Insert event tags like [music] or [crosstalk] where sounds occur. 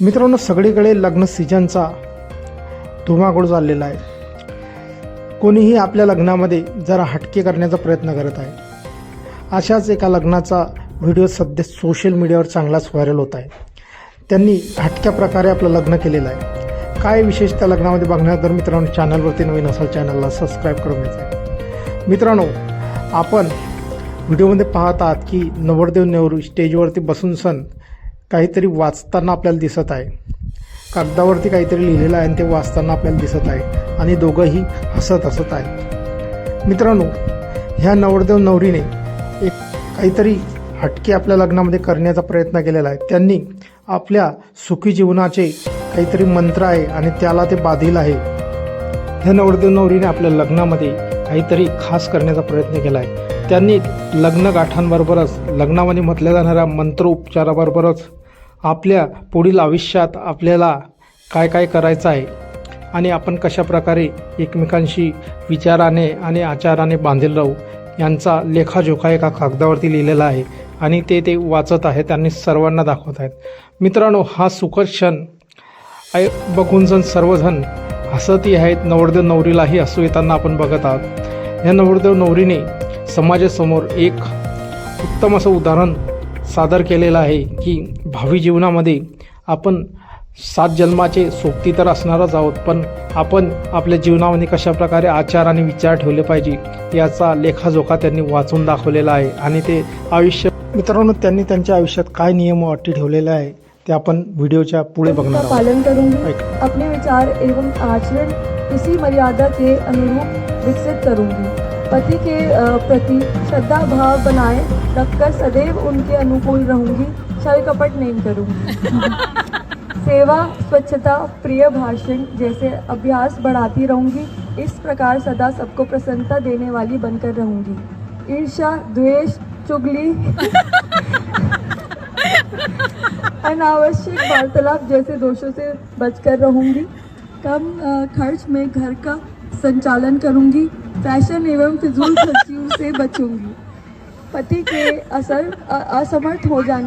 मित्रांनो सगळीकडे लग्न सीजनचा धुमाकूळ चाललेला आहे. कोणीही आपल्या लग्नामध्ये जरा हटके करण्याचा प्रयत्न करत आहे. अशाच एका लग्नाचा व्हिडिओ सध्या सोशल मीडियावर चांगलाच व्हायरल होत आहे. त्यांनी हटक्या प्रकारे आपलं लग्न केलेलं आहे. काय विशेष त्या लग्नामध्ये बघण्यात मित्रांनो चॅनलवरती नवीन असाल चॅनलला सबस्क्राईब करून घ्यायचं आहे. मित्रांनो आपण व्हिडिओमध्ये पाहत आहात की नवरदेव नेहरू स्टेजवरती बसून सण काहीतरी वाचताना आपल्याला दिसत आहे. कागदावरती काहीतरी लिहिलेलं आहे आणि ते वाचताना आपल्याला दिसत आहे. आणि दोघंही हसत हसत आहेत. मित्रांनो ह्या नवरदेव नवरीने एक काहीतरी हटके आपल्या लग्नामध्ये करण्याचा प्रयत्न केलेला आहे. त्यांनी आपल्या सुखी जीवनाचे काहीतरी मंत्र आहे आणि त्याला ते बाधील आहे. ह्या नवरदेव नवरीने आपल्या लग्नामध्ये काहीतरी खास करण्याचा प्रयत्न केला आहे. त्यांनी लग्न गाठांबरोबरच लग्नामध्ये म्हटल्या जाणाऱ्या मंत्रोपचाराबरोबरच आपल्या पुढील आयुष्यात आपल्याला काय काय करायचं आहे आणि आपण कशा प्रकारे एकमेकांशी विचाराने आणि आचाराने बांधील राहू यांचा लेखाजोखा एका कागदावरती लिहिलेला आहे आणि ते ते वाचत आहेत त्यांनी सर्वांना दाखवत आहेत. मित्रांनो हा सुखद क्षण ऐ बघून जण सर्वजण हसतही आहेत. नवरदेव नवरीलाही हसू येताना आपण बघत आहोत. या नवरदेव नवरीने समाजासमोर एक उत्तम असं उदाहरण सादर केलेलं आहे की भावी जीवनामध्ये आपण सात जन्माचे सोबती तर असणारच आहोत पण आपण आपल्या जीवनामध्ये कशा प्रकारे आचार आणि विचार ठेवले पाहिजे याचा लेखाजोखा त्यांनी वाचून दाखवलेला आहे आणि ते आयुष्य मित्रांनो त्यांनी त्यांच्या आयुष्यात काय नियम अटी ठेवलेले आहे ते आपण व्हिडिओच्या पुढे बघणार आहोत. पालन एक- अपने विचार एवं आचरण इसी मर्यादा के अनुरूप विकसित करूंगी पति के प्रति श्रद्धा भाव बनाए रखकर सदैव उनके अनुकूल रहूँगी छल कपट नहीं करूँगी। [laughs] सेवा स्वच्छता प्रिय भाषण जैसे अभ्यास बढ़ाती रहूँगी इस प्रकार सदा सबको प्रसन्नता देने वाली बनकर रहूँगी। ईर्ष्या द्वेष चुगली [laughs] अनावश्यक वार्तालाप जैसे दोषों से बचकर रहूँगी। कम खर्च में घर का संचालन करूँगी फैशन एवं फिजूल खर्चियों से बचूंगी। पति के असर असमर्थ हो जाने